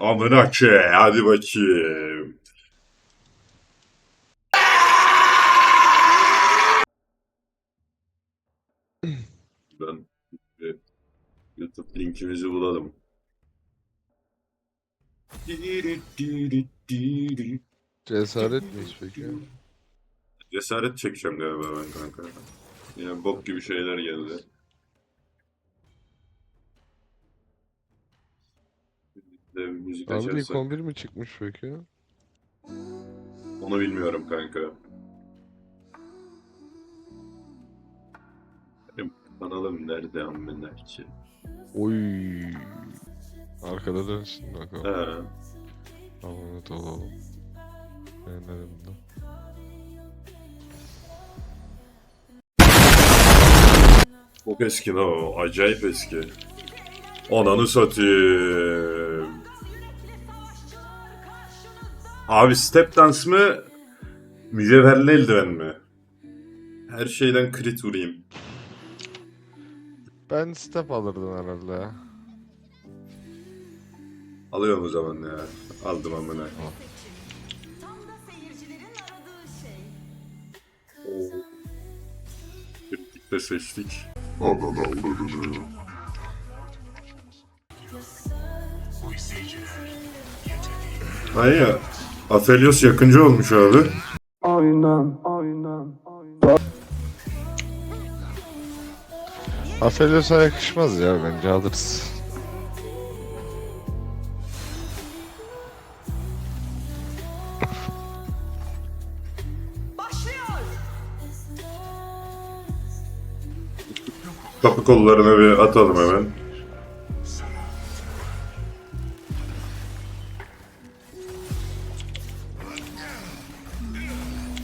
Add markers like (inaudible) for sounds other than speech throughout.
Amına ke, hadi bakayım. Ben YouTube linkimizi bulalım. Cesaret miyiz peki? Cesaret çekeceğim galiba ben kanka. Yine bok gibi şeyler geldi. De müzik Abi ilk açarsak 11 mi çıkmış peki? onu bilmiyorum kanka. Benim kanalım nerede amına ki? Oy. Arkada dönsün bakalım. He. Abone olalım. Beğenelim de. Çok eski lan o. Acayip eski. Ananı satayım. Abi step dance mı? Mücevherli eldiven mi? Her şeyden crit vurayım. Ben step alırdım herhalde ya. Alıyorum o zaman ya. Aldım amına. Tam da seyircilerin aradığı şey. Kritik de seçtik. Ay ya. Aphelios yakıncı olmuş abi. Aphelios'a yakışmaz ya bence alırız. Başlıyor. Kapı kollarına bir atalım hemen.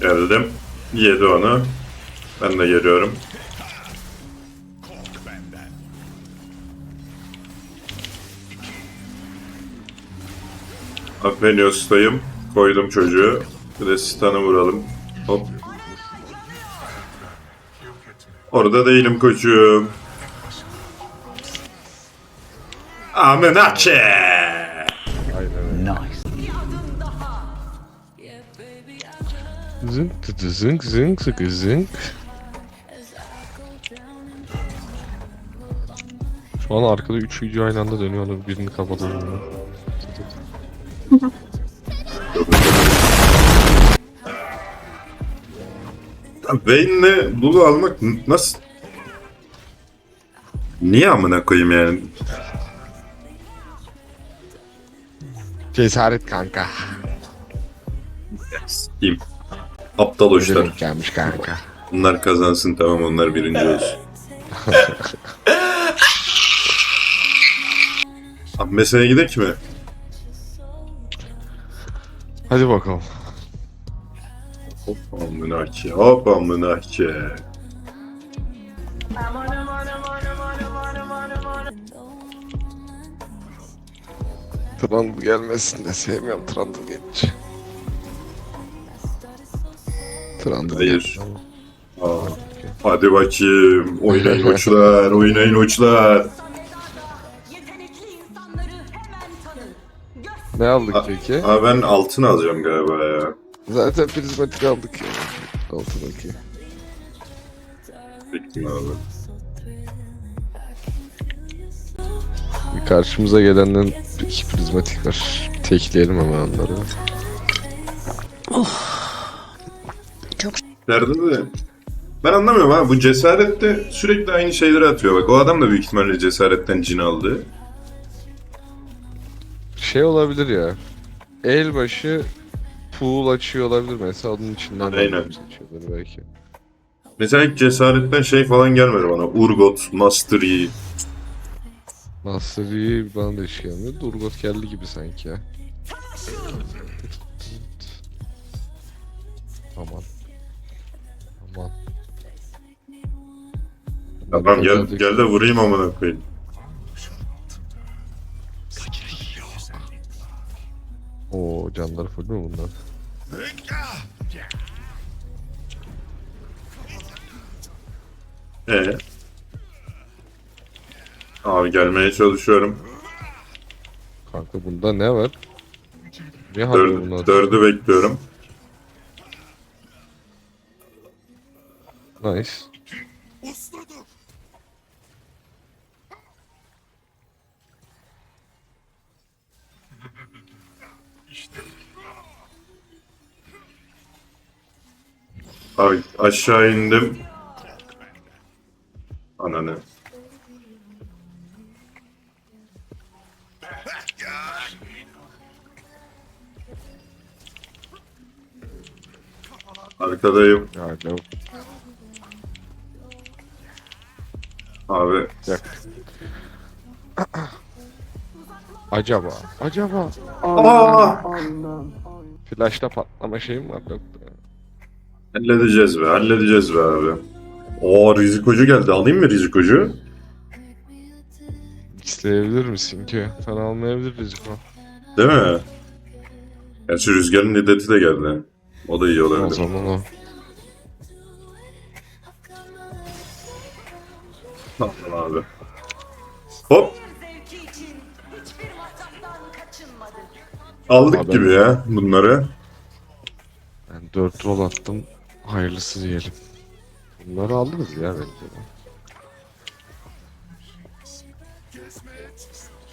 Geldim. Yedi onu. Ben de geliyorum. Aphelios'tayım. Koydum çocuğu. Bir de Stan'ı vuralım. Hop. Orada değilim koçum. Amenache! Aynen Zınk tıtı zınk zınk sıkı zınk. Şu an arkada 3 video aynı anda dönüyor onu birini kapatalım. Vayne'le Lulu almak n- nasıl? Niye amına koyayım yani? Cesaret kanka. Kim? Aptal hoşlar. Gelmiş kanka. Bunlar kazansın tamam onlar birinci olsun. (laughs) Abi mesele gidek mi? Hadi bakalım. Hop amına ki, hop amına ki. Trundle gelmesin de sevmiyorum Trundle gelince. Trundle Hayır. Aa, hadi bakayım. Oynayın (laughs) uçlar, oynayın uçlar. Yetenekli insanları hemen tanın. Göster. Ne aldık peki? Aa, ben altın alacağım galiba ya. Zaten prizmatik aldık ya. Altındaki. Bekleyin abi. Bir karşımıza gelenden iki prizmatik var. Bir tekleyelim hemen onları. Derdi de ben anlamıyorum ha bu cesarette sürekli aynı şeyleri atıyor bak o adam da büyük ihtimalle cesaretten cin aldı. Şey olabilir ya. El başı pool açıyor olabilir mesela onun içinden de Aynen. seçiyordur belki. Mesela hiç cesaretten şey falan gelmedi bana. Urgot, Master Yi. Master Yi bana da hiç gelmedi. Durgot geldi gibi sanki ya. Aman. Tamam gel, gel de vurayım amına koyayım. Oo canları full mü bunlar? Ee? Abi gelmeye çalışıyorum. Kanka bunda ne var? Hala Dör, bunu dördü bekliyorum. Nice. Abi aşağı indim. Ananı. Arkadayım. Lavuk Abi yak. Acaba, acaba. Aa! Flash'ta patlama şeyim var yoktu. Halledeceğiz be, halledeceğiz be abi. Oo rizikocu geldi. Alayım mı rizikocu? İsteyebilir misin ki? Sen almayabiliriz bu. Değil mi? Gerçi rüzgarın iddeti de geldi. O da iyi O olabilir. zaman o. Tamam abi. Hop aldık Abi. gibi ya bunları. Ben 4 rol attım. Hayırlısı diyelim. Bunları alırız ya bence.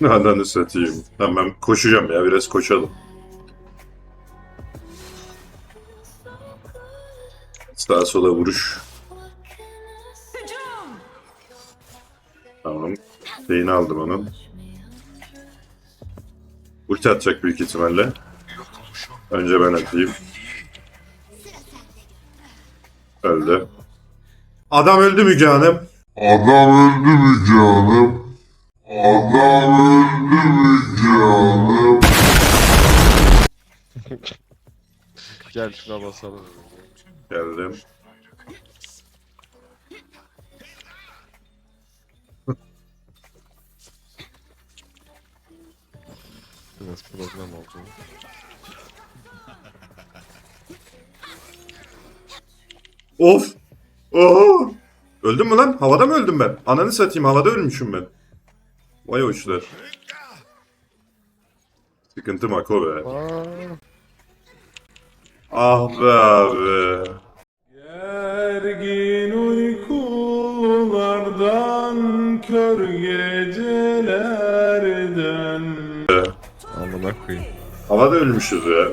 de. Ananı satayım. Tamam koşacağım ya biraz koşalım. Sağa sola vuruş. Hücum! Tamam. Beyni aldım onun. Ulti atacak büyük ihtimalle. Önce ben atayım. Öldü. Adam öldü Müge Hanım. Adam öldü mü canım? Adam öldü mü canım? (laughs) Gel şuna basalım. Geldim. Biraz problem oldu. Of! Oho! Öldüm mü lan? Havada mı öldüm ben? Ananı satayım havada ölmüşüm ben. Vay hoşlar. Sıkıntı mako be. Aa, Ah be abi. Gergin uykulardan, kör gecelerden amına koyayım. Havada ölmüşüz ya.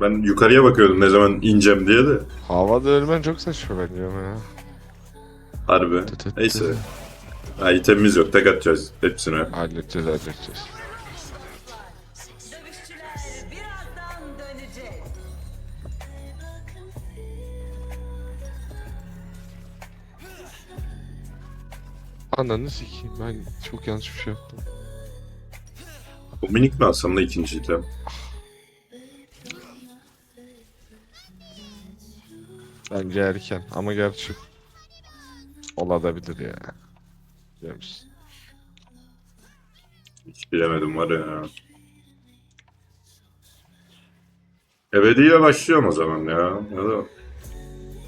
Ben yukarıya bakıyordum ne zaman ineceğim diye de. Havada ölmen çok saçma bence ama ya. Harbi. Tı tı tı. Neyse. Ha, itemimiz yok. Tek atacağız hepsine. Halledeceğiz halledeceğiz. Ananı sikeyim ben çok yanlış bir şey yaptım. Bu minik mi alsam da ikinci item? Bence erken ama gerçi olabilir ya. Musun? Hiç bilemedim var ya. Ebediye başlıyorum o zaman ya. Ya da...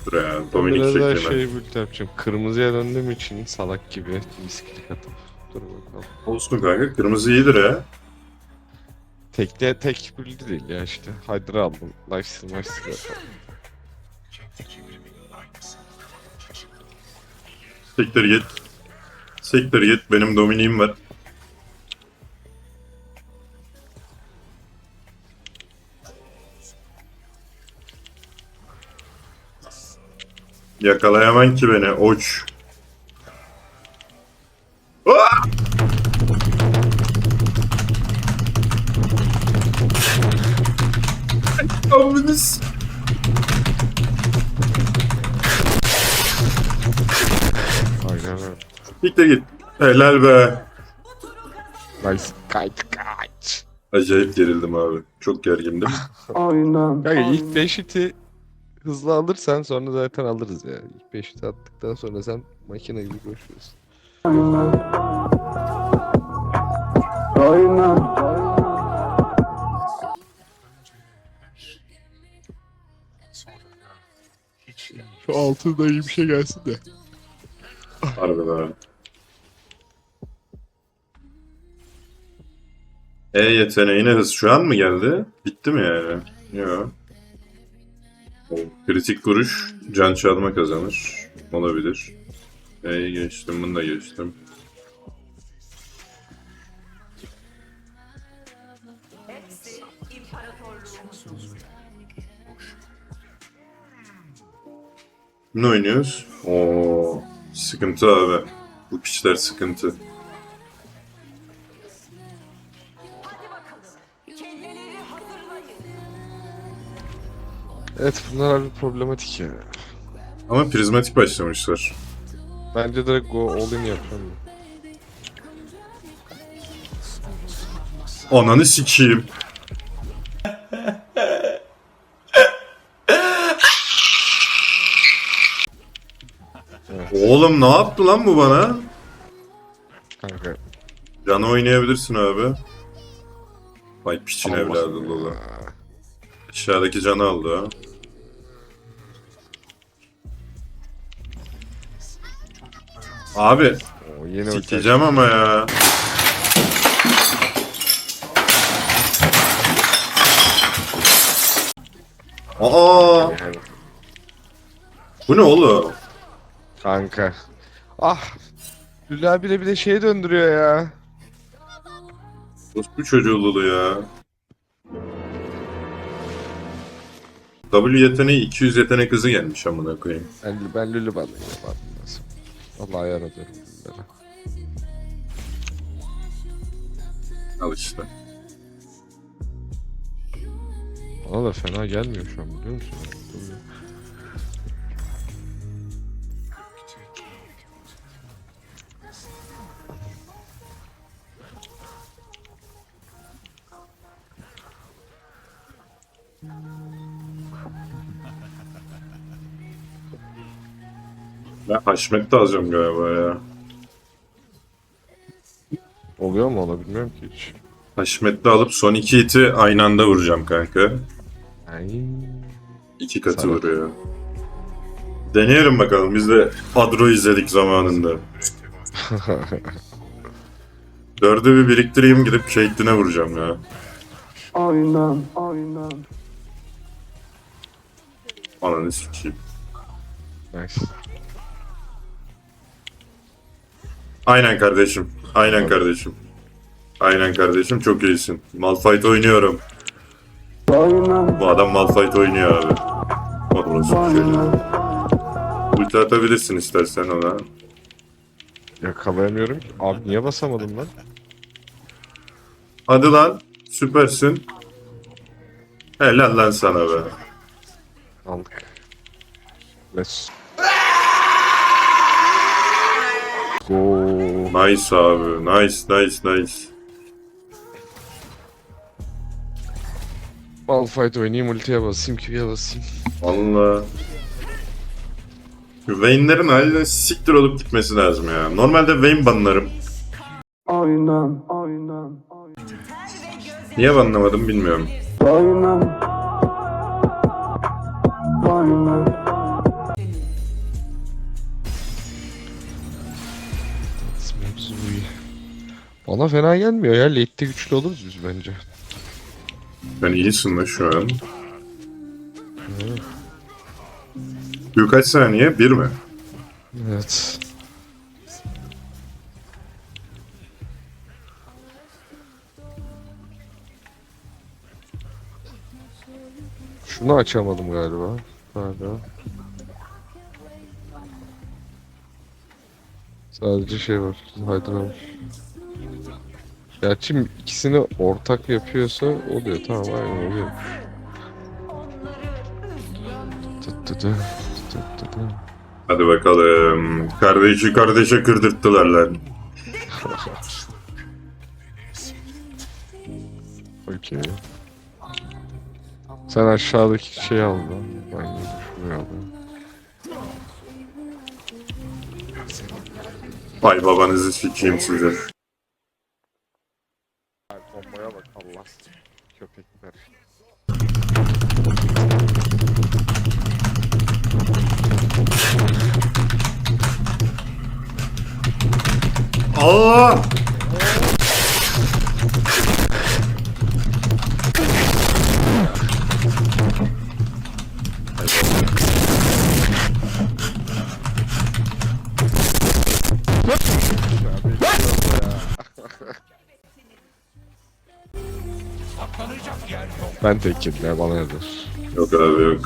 Dur ya. Dominik Biraz daha şey yapacağım. Kırmızıya döndüğüm için salak gibi misklik atıp. Dur bakalım. Olsun kanka. Kırmızı iyidir ya. Tekte tek build değil ya işte. Hydra aldım. Lifesteal lifesteal Sektir git. Sektir git. Benim Dominik'im var. Yakalayaman ki beni. Oç. Aa! Amınız. Siktir git. Helal be. Nice. Kayıt kaç. Acayip gerildim abi. Çok gergindim. (laughs) Kanka ilk 5 hiti hızlı alırsan sonra zaten alırız ya. İlk 5 hiti attıktan sonra sen makine gibi koşuyorsun. Şu altında iyi bir şey gelsin de. Harbiden abi. E yeteneğine hız şu an mı geldi? Bitti mi yani? Yok. Kritik vuruş can çalma kazanır. Olabilir. E'yi geçtim, bunu da geçtim. Ne oynuyoruz? Oo, sıkıntı abi. Bu piçler sıkıntı. Evet bunlar harbi problematik ya. Ama prizmatik başlamışlar. Bence direkt go all in yapacağım. Ananı sikeyim. Oğlum ne yaptı lan bu bana? Kanka. Canı oynayabilirsin abi. Vay piçin Allah evladı. Lola. Aşağıdaki canı aldı ha. Abi O yeni sikeceğim ama ya. Aa, Yani, bu ne oğlum? kanka. Ah. Lüla bile bir de şeye döndürüyor ya. Bu çocuğu Lulu ya. W yeteneği 200 yetenek hızı gelmiş amına koyayım. Ben, ben Lülü banlayayım Vallahi yaratıyorum Lülü'leri. Al işte. Bana da fena gelmiyor şu an biliyor musun? Ben Haşmet de alacağım galiba ya. Oluyor mu ona bilmiyorum ki hiç. Haşmet'te alıp son iki hiti aynı anda vuracağım kanka. Ay. İki katı Sana- vuruyor. Deneyelim bakalım. Biz de Adro izledik zamanında. (laughs) Dördü bir biriktireyim gidip Caitlyn'e vuracağım ya. Aynen, aynen. Ananı sikeyim. nice. Aynen kardeşim. Aynen kardeşim. Aynen kardeşim çok iyisin. Malphite oynuyorum. Bu adam Malphite oynuyor abi. Orası şöyle. Ulti atabilirsin istersen ona. Yakalayamıyorum ki. Abi niye basamadım lan? Hadi lan. Süpersin. Helal lan sana be. Aldık. Let's go. Nice abi. Nice nice nice. Malphite oynayayım ultiye basayım Q'ya basayım. Valla. Vayne'lerin haline siktir olup gitmesi lazım ya. Normalde Vayne banlarım. aynen, aynen, Niye banlamadım bilmiyorum. aynen. Aynen. Bana fena gelmiyor ya. Late'de güçlü oluruz biz bence. Ben iyisin lan şu an. Q kaç saniye? Bir mi? Evet. Şunu açamadım galiba. Hala. Sadece şey var. Hydra var. Gerçi ikisini ortak yapıyorsa oluyor. Tamam aynen oluyor. Tı tı. Hadi bakalım. Kardeşi kardeşe kırdırttılar lan. (laughs) Okey. Sen aşağıdaki şeyi al lan. Ben de şurayı alayım. Vay babanızı sikeyim size. Bombaya bak Allah. Köpekler. Allah! Ben tek yedim ya bana nedir? Yok abi yok.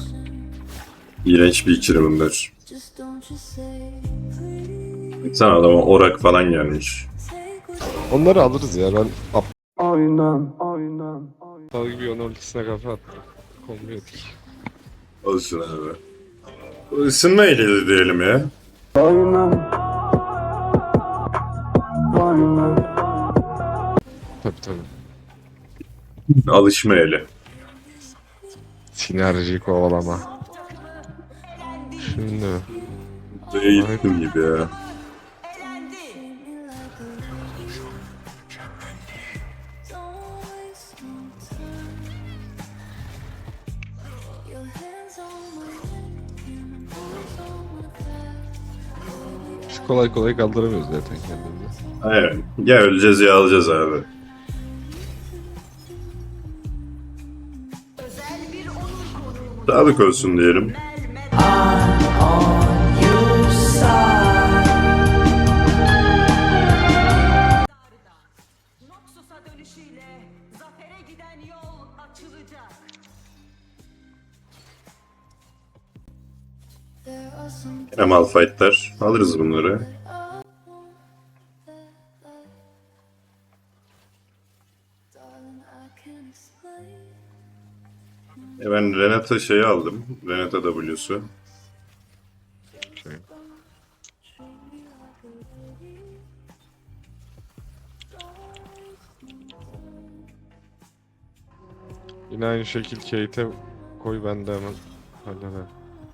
İğrenç bir ikili bunlar. Sen adama orak falan gelmiş. Onları alırız ya ben Aynen, aynen, aynen. aptal gibi onun ultisine kafa attım. Kombi yedik. Olsun abi. Isınma eli diyelim ya. Aynen. Aynen. Tabii tabii. Alışma eli. Sinerji kovalama. Şimdi Eğittim gibi ya. biz kolay kolay kaldıramıyoruz zaten kendimizi. Aynen. Ya öleceğiz ya alacağız abi. Sağlık olsun diyelim. Yine malfightlar. Alırız bunları. E ben Renata şeyi aldım. Renata W'su. Şey. Yine aynı şekil Kate'e koy ben de hemen hallederim.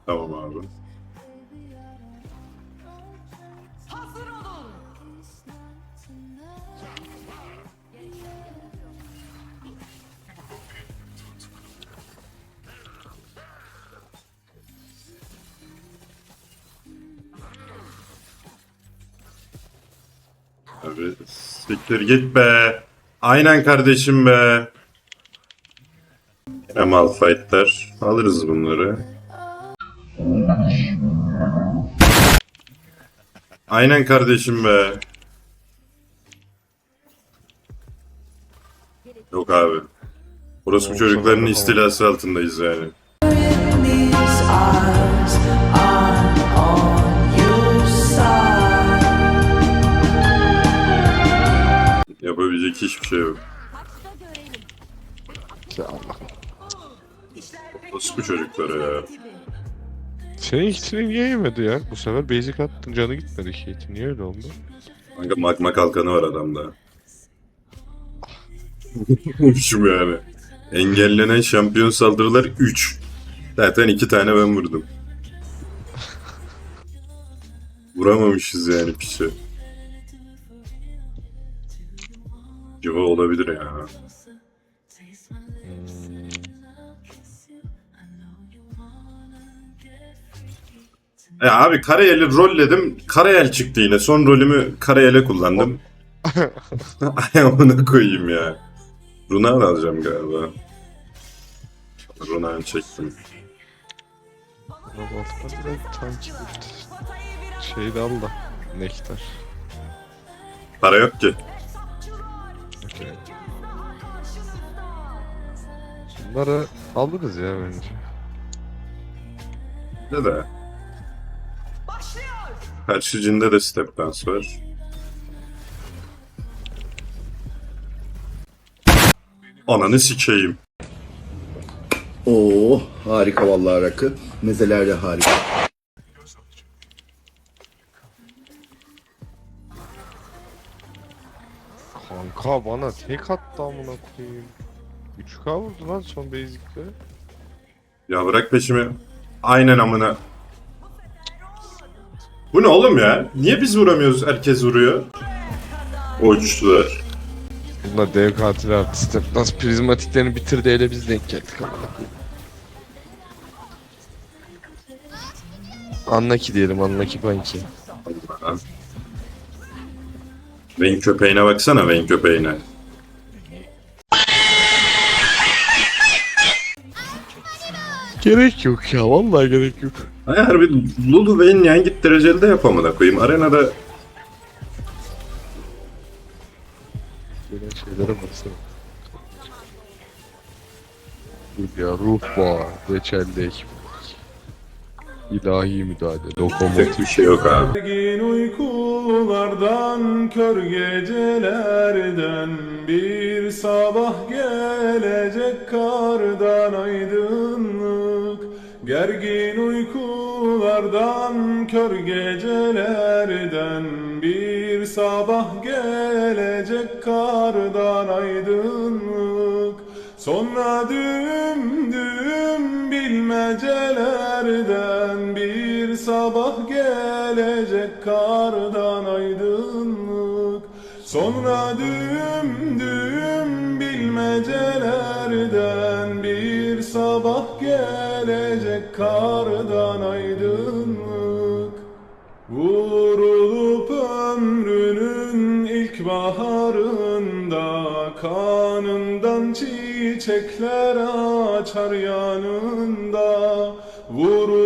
Tamam abi. Abi siktir git be. Aynen kardeşim be. Yine malfightlar. Alırız bunları. Aynen kardeşim be. Yok abi. Burası bu çocukların istilası altındayız yani. Yapabilecek hiçbir şey yok. Ya Allah. Burası bu çocuklara ya. Senin ikisini niye yemedi ya? Bu sefer basic attın canı gitmedi Kate'in. Niye öyle oldu? Kanka magma kalkanı var adamda. Vurmuşum yani. Engellenen şampiyon saldırılar 3. Zaten 2 tane ben vurdum. Vuramamışız yani piçe. Civa olabilir ya. Ya abi Karayel'i rolledim. Karayel çıktı yine. Son rolümü Karayel'e kullandım. Ay amına koyayım ya. Runan alacağım galiba. Runan çektim. Tanki Şey de al da. Nektar. Para yok ki. Okey. Bunları alırız ya bence. Ne de. Başlıyor. Karşı cinde de step dance var. Ananı sikeyim. Oo harika vallahi rakı. Mezeler de harika. Kanka bana tek attı amına koyayım. 3K vurdu lan son basic'te. Ya bırak peşimi. Aynen amına. Bu ne oğlum ya? Niye biz vuramıyoruz? Herkes vuruyor. O uçtular. Bunlar dev katil artist. Nasıl prizmatiklerini bitirdi ele biz denk geldik amına koyayım. Anlaki diyelim Anlaki Panki. Vayne köpeğine baksana Vayne köpeğine. Gerek yok ya vallahi gerek yok. Ay harbi Lulu Vayne yan git dereceli de yapamına koyayım. Arenada Gelen şeylere baksana. Ya ruh boğa, reçelde ekmek. İlahi müdahale, Tek lokomotif. bir şey yok abi. Uykulardan, kör gecelerden Bir sabah gelecek kardan aydınlık. Gergin uykulardan, kör gecelerden Bir sabah gelecek kardan aydınlık. Sonra düğüm düğüm bilmecelerden bir sabah gelecek kardan Sonra düğüm düğüm bilmecelerden bir sabah gelecek kardan aydınlık. Vurulup ömrünün ilk baharında Kanından çiçekler açar yanında. Vurulup